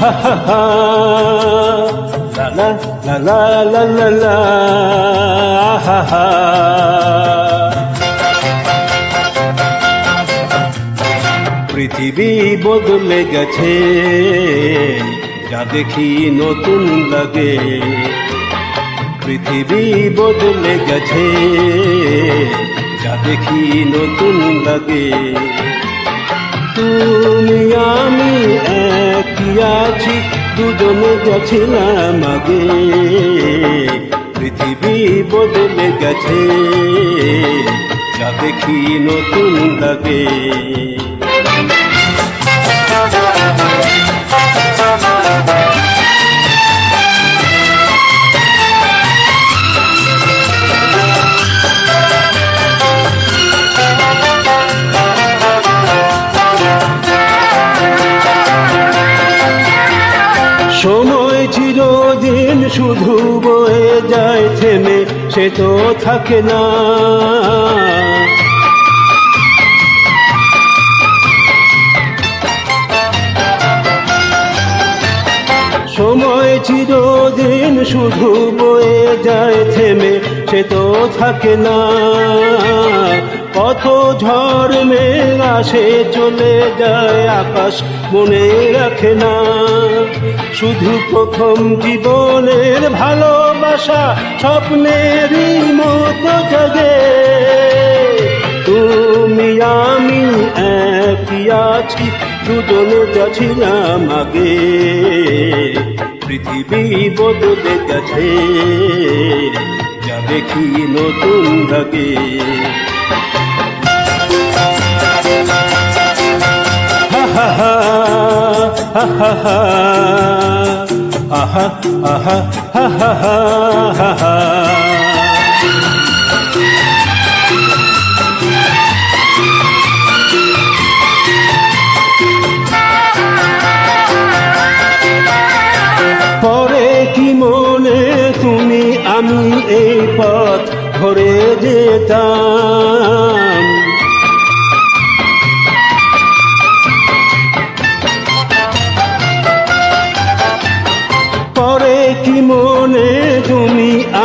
লা লা লা লা লা লা হা হা পৃথিবী বদলে গেছে, যা দেখি নতুন লাগে। পৃথিবী বদলে গেছে, যা দেখি নতুন লাগে। তুমি আমি আছি দুজনে গেছিলাম আগে পৃথিবী বদলে গেছে যা দেখি নতুন লাগে শুধু বয়ে যায় থেমে, সে তো থাকে না। সময় চিরদিন শুধু বয়ে যায় থেমে, সে তো থাকে না। কত ঝড় মেঘ আসে, চলে যায় আকাশ, মনে রাখে না। শুধু প্রথম জীবনের ভালোবাসা, স্বপ্নেরই মতো জাগে। তুমি, আমি একই আছি, দুজনে যাচ্ছিলাম আগে। পৃথিবী বদলে গেছে, যা দেখি নতুন লাগে পরে কি মনে তুমি আমি এই পথ ধরে যেতাম?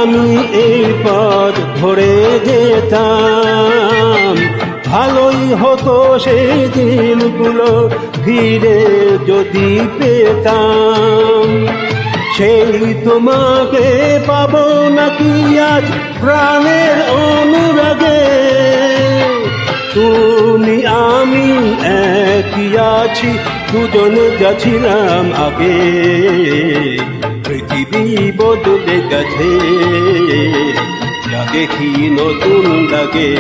আমি এই পথ ধরে যেতাম। ভালোই হতো সেই দিনগুলো ফিরে যদি পেতাম। সেই তোমাকে পাবো নাকি আজ প্রাণের অনুরাগে? তুমি, আমি একই আছি, দুজনে যাচ্ছিলাম আগে। দেখি নতুন লাগে